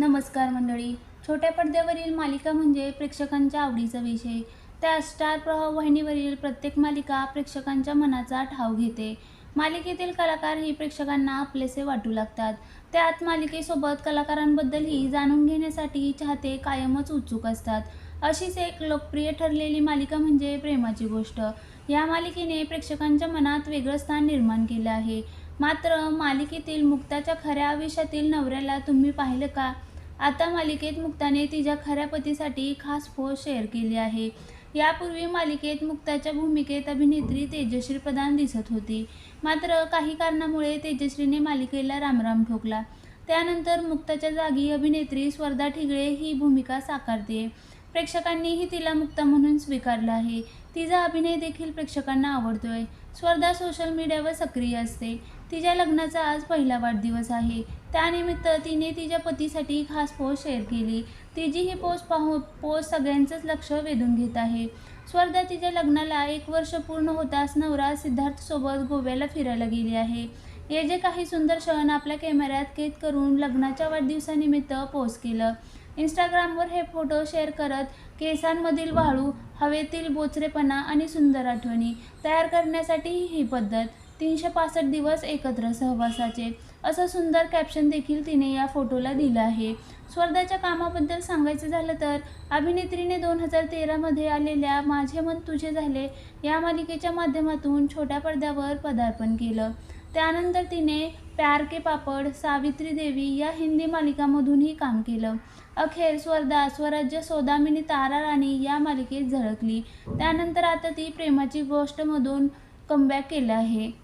नमस्कार मंडळी. छोट्या पडद्यावरील मालिका म्हणजे प्रेक्षकांच्या आवडीचा विषय. त्या स्टार प्रभाव वाहिनीवरील प्रत्येक मालिका प्रेक्षकांच्या मनाचा ठाव घेते. मालिकेतील कलाकार ही प्रेक्षकांना आपलेसे वाटू लागतात. त्यात मालिकेसोबत कलाकारांबद्दलही जाणून घेण्यासाठी चाहते कायमच उत्सुक असतात. अशीच एक लोकप्रिय ठरलेली मालिका म्हणजे प्रेमाची गोष्ट. या मालिकेने प्रेक्षकांच्या मनात वेगळं स्थान निर्माण केलं आहे. मात्र मालिकेतील मुक्ताच्या खऱ्या आयुष्यातील नवऱ्याला तुम्ही पाहिलं का? आता मालिकेत मुक्ताने तिच्या खऱ्या पतीसाठी खास फोज शेअर केली आहे. यापूर्वी मालिकेत मुक्ताच्या भूमिकेत अभिनेत्री तेजश्री प्रधान दिसत होती. मात्र काही कारणामुळे तेजश्रीने मालिकेला रामराम ठोकला. त्यानंतर मुक्ताच्या जागी अभिनेत्री स्वर्धा ठिगळे ही भूमिका साकारते. प्रेक्षकांनीही तिला मुक्ता म्हणून स्वीकारलं आहे. तिचा अभिनय देखील प्रेक्षकांना आवडतोय. स्वर्धा सोशल मीडियावर सक्रिय असते. तिच्या लग्नाचा आज पहिला वाढदिवस आहे. त्यानिमित्त तिने तिच्या पतीसाठी खास पोस्ट शेअर केली. तिची ही पोस्ट पाहून पोस्ट सगळ्यांचंच लक्ष वेधून घेत आहे. स्वर्धा तिच्या लग्नाला एक वर्ष पूर्ण होताच नवरा सिद्धार्थसोबत गोव्याला फिरायला गेली आहे. हे जे काही सुंदर क्षण आपल्या कॅमेऱ्यात कैद करून लग्नाच्या वाढदिवसानिमित्त पोस्ट केलं. इंस्टाग्रामवर हे फोटो शेअर करत केसांमधील वाळू हवेतील बोचरेपणा आणि सुंदर आठवणी तयार करण्यासाठी ही पद्धत तीनशे पासष्ट दिवस एकत्र सहवासाचे असं सुंदर कॅप्शन देखील तिने या फोटोला दिलं आहे. स्वर्धाच्या कामाबद्दल सांगायचं झालं तर अभिनेत्रीने दोन हजार तेरामध्ये आलेल्या माझे मन तुझे झाले या मालिकेच्या माध्यमातून छोट्या पडद्यावर पदार्पण केलं. त्यानंतर तिने प्यार के पापड सावित्री देवी या हिंदी मालिकामधूनही काम केलं. अखेर स्वर्धा स्वराज्य सोदामिनी तारा राणी या मालिकेत झळकली. त्यानंतर आता ती प्रेमाची गोष्टमधून कमबॅक केलं आहे.